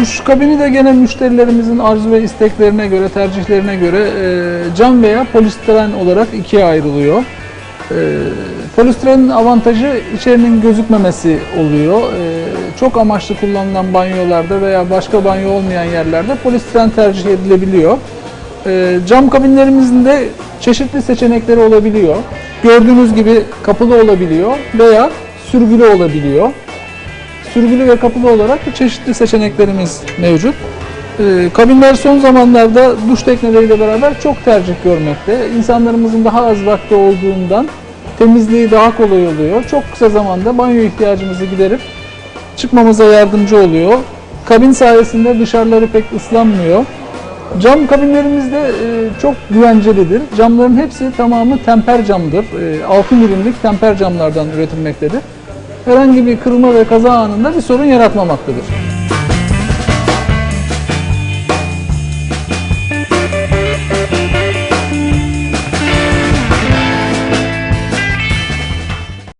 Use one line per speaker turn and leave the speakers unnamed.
Duş kabini de gene müşterilerimizin arzu ve isteklerine göre, tercihlerine göre e, cam veya polistiren olarak ikiye ayrılıyor. E, polistirenin avantajı içerinin gözükmemesi oluyor. E, çok amaçlı kullanılan banyolarda veya başka banyo olmayan yerlerde polistiren tercih edilebiliyor. E, cam kabinlerimizin de çeşitli seçenekleri olabiliyor. Gördüğünüz gibi kapılı olabiliyor veya sürgülü olabiliyor. Sürgülü ve kapılı olarak çeşitli seçeneklerimiz mevcut. Ee, kabinler son zamanlarda duş tekneleriyle beraber çok tercih görmekte. İnsanlarımızın daha az vakti olduğundan temizliği daha kolay oluyor. Çok kısa zamanda banyo ihtiyacımızı giderip çıkmamıza yardımcı oluyor. Kabin sayesinde dışarıları pek ıslanmıyor. Cam kabinlerimiz de e, çok güvencelidir. Camların hepsi tamamı temper camdır. E, 6 milimlik temper camlardan üretilmektedir herhangi bir kırılma ve kaza anında bir sorun yaratmamaktadır.